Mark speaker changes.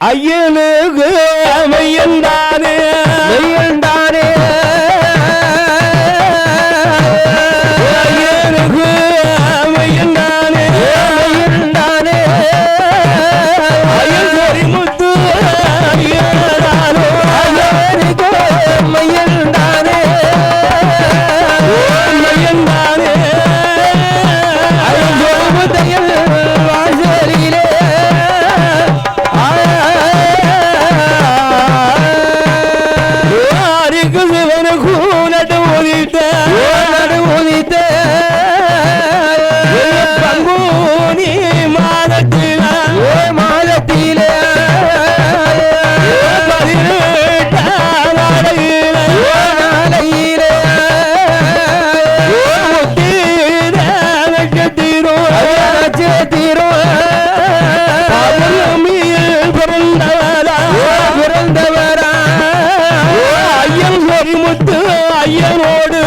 Speaker 1: ஐயனுக்கு அமையந்தானே కూలట ఊదిట ஐயனோடு